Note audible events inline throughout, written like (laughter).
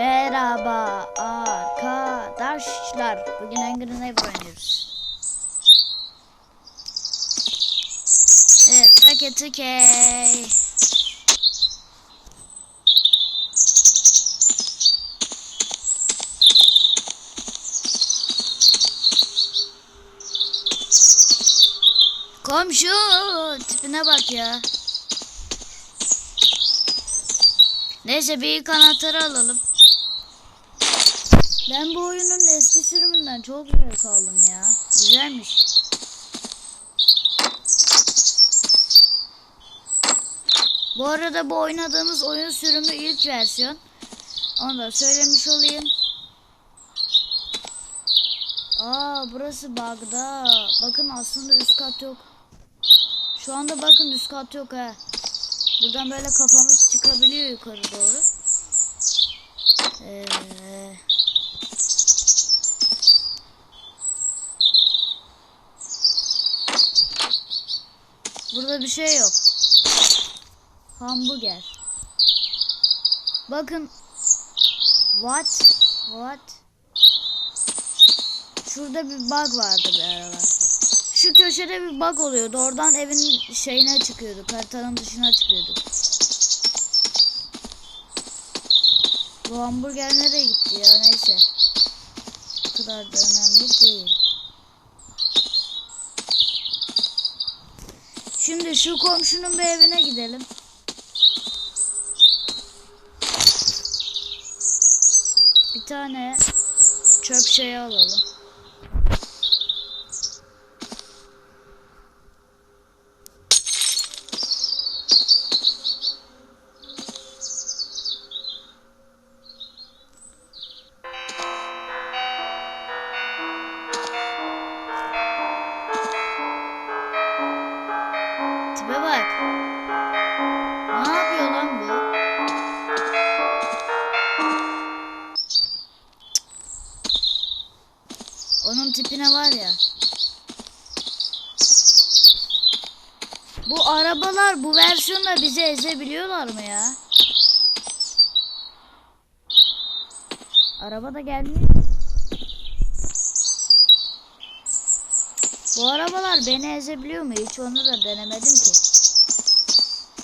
Merhaba arkadaşlar. Bugün Angry Neighbor oynuyoruz. Evet, paket okey. Komşu tipine bak ya. Neyse bir ilk anahtarı alalım. Ben bu oyunun eski sürümünden çok zevk aldım ya. Güzelmiş. Bu arada bu oynadığımız oyun sürümü ilk versiyon. Onu da söylemiş olayım. Aa burası bug'da. Bakın aslında üst kat yok. Şu anda bakın üst kat yok ha. Buradan böyle kafamız çıkabiliyor yukarı doğru. Ee, burada bir şey yok. Hamburger. Bakın. What? What? Şurada bir bug vardı bir aralar. Şu köşede bir bug oluyordu. Oradan evin şeyine çıkıyorduk. Haritanın dışına çıkıyorduk. Bu hamburger nereye gitti ya? Neyse. Bu kadar da önemli değil. Şu komşunun bir evine gidelim. Bir tane çöp şeyi alalım. Bak. Ne yapıyor lan bu? Onun tipine var ya. Bu arabalar bu versiyonda bizi ezebiliyorlar mı ya? Araba da gelmiyor. Bu arabalar beni ezebiliyor mu? Hiç onu da denemedim ki.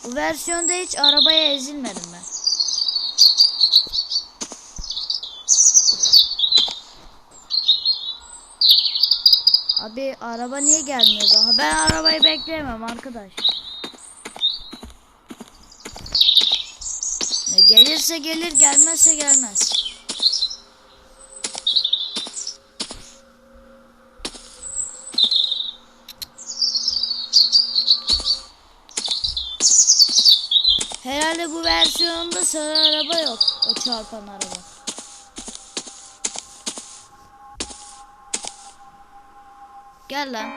Bu versiyonda hiç arabaya ezilmedim ben. Abi araba niye gelmiyor daha? Ben arabayı bekleyemem arkadaş. Ne gelirse gelir, gelmezse gelmez. Herhalde bu versiyonda sarı araba yok. O çarpan araba. Gel lan.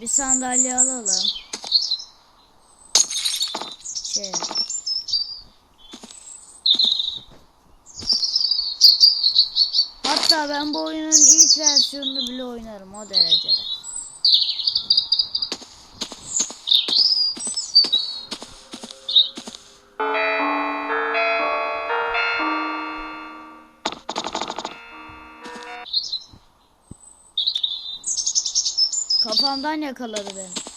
Bir sandalye alalım. Şey. Hatta ben bu oyunun ilk versiyonunu bile oynarım o derecede. Kafamdan yakaladı beni.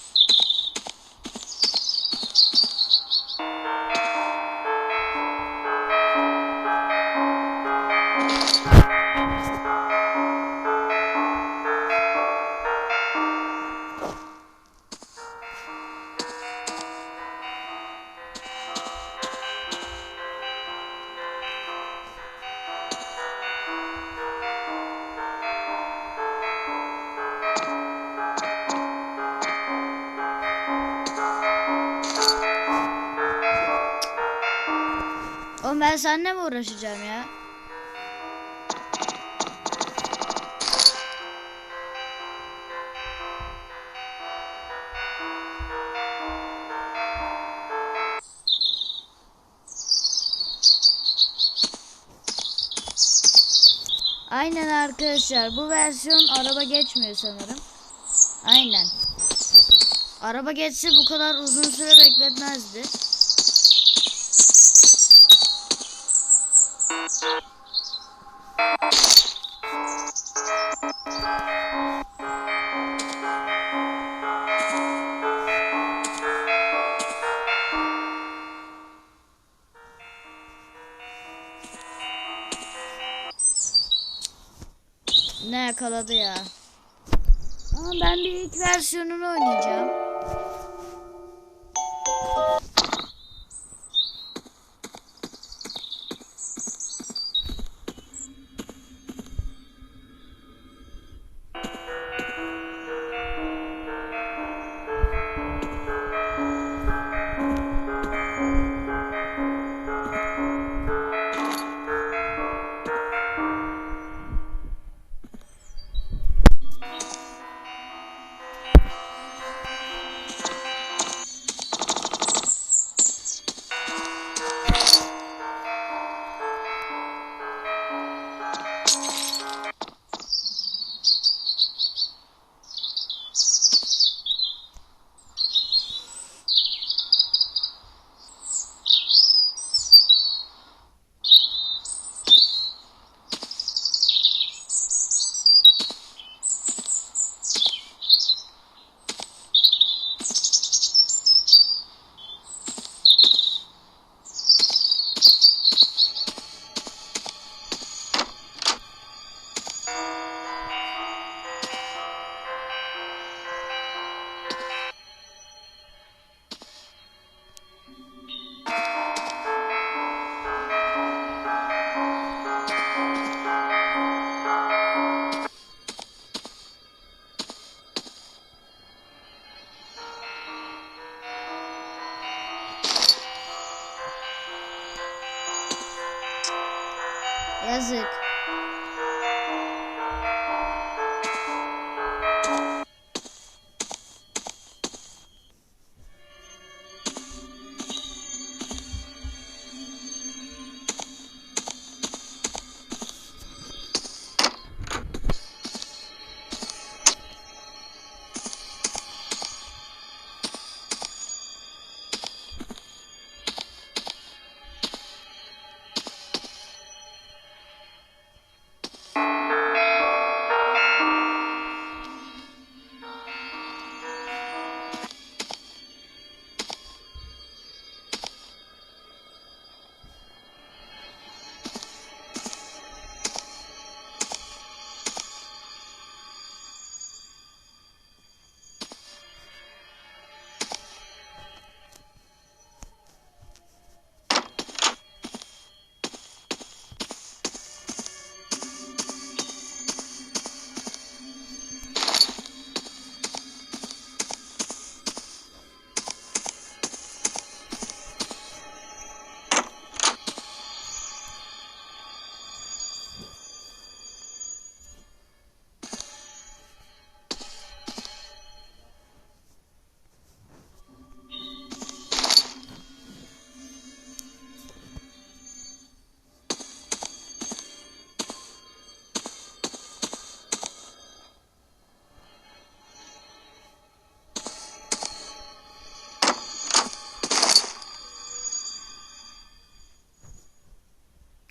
Ben seninle mi uğraşacağım ya? Aynen arkadaşlar bu versiyon araba geçmiyor sanırım. Aynen. Araba geçse bu kadar uzun süre bekletmezdi. Ne yakaladı ya. Ama ben bir ilk versiyonunu oynayacağım.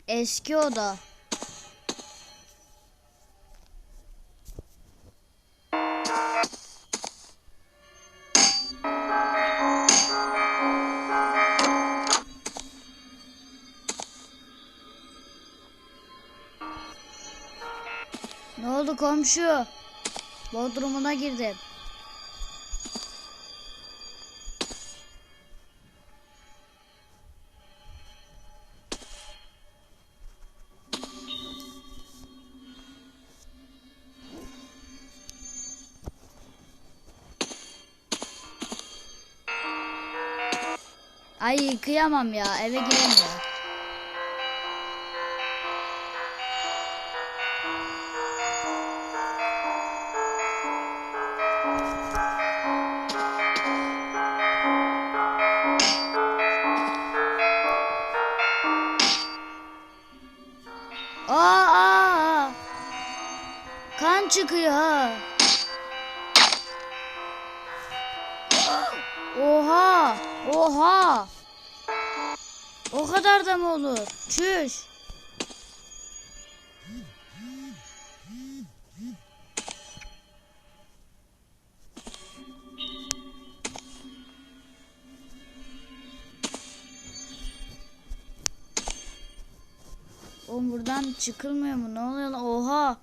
Eski oda. Ne oldu komşu? Bodrumuna girdim. Ay kıyamam ya eve giremiyor. Aa, aa, aa. Kan çıkıyor ha. (gasps) Oha! Oha! O kadar da mı olur? Çüş. Oğlum buradan çıkılmıyor mu? Ne oluyor lan? Oha!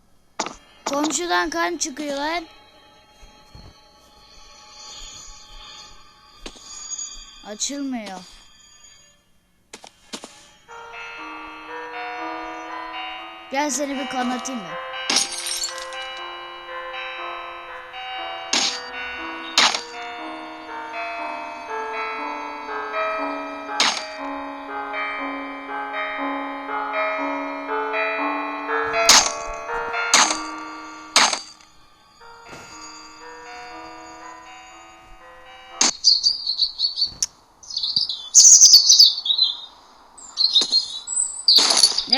Komşudan kan çıkıyor lan. Açılmıyor. Gel seni bir kanatayım mı?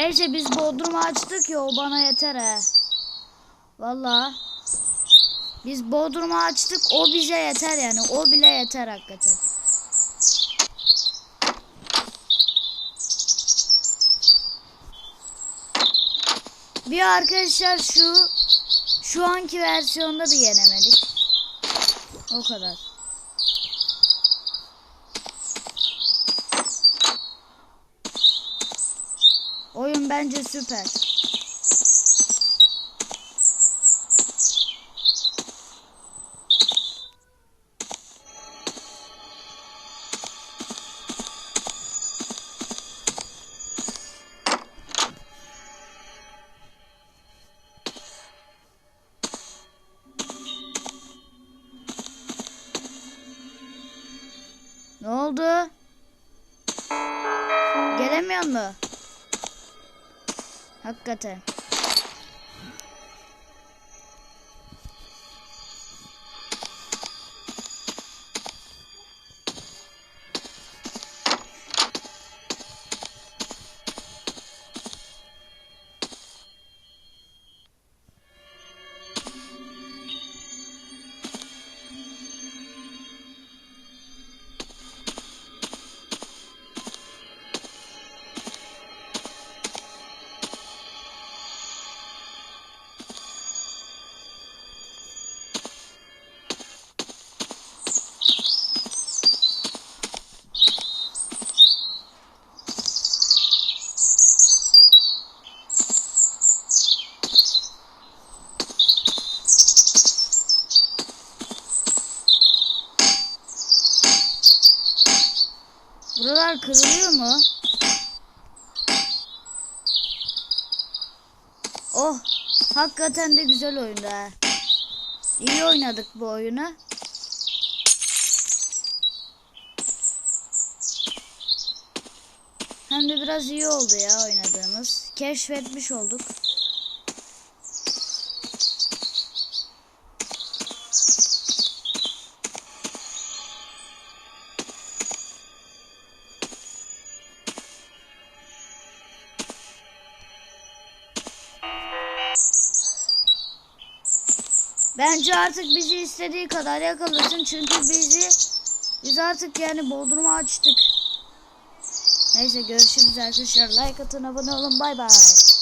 Neyse biz Bodrum'u açtık ya o bana yeter he. Valla. Biz Bodrum'u açtık o bize yeter yani. O bile yeter hakikaten. Bir arkadaşlar şu şu anki versiyonda bir yenemedik. O kadar. Oyun bence süper. Hakikaten. Buralar kırılıyor mu? Oh, hakikaten de güzel oyundu ha. İyi oynadık bu oyunu. Hem de biraz iyi oldu ya oynadığımız. Keşfetmiş olduk. Bence artık bizi istediği kadar yakalasın çünkü bizi biz artık yani Bodrum'u açtık. Neyse görüşürüz arkadaşlar. Like atın abone olun bay bay.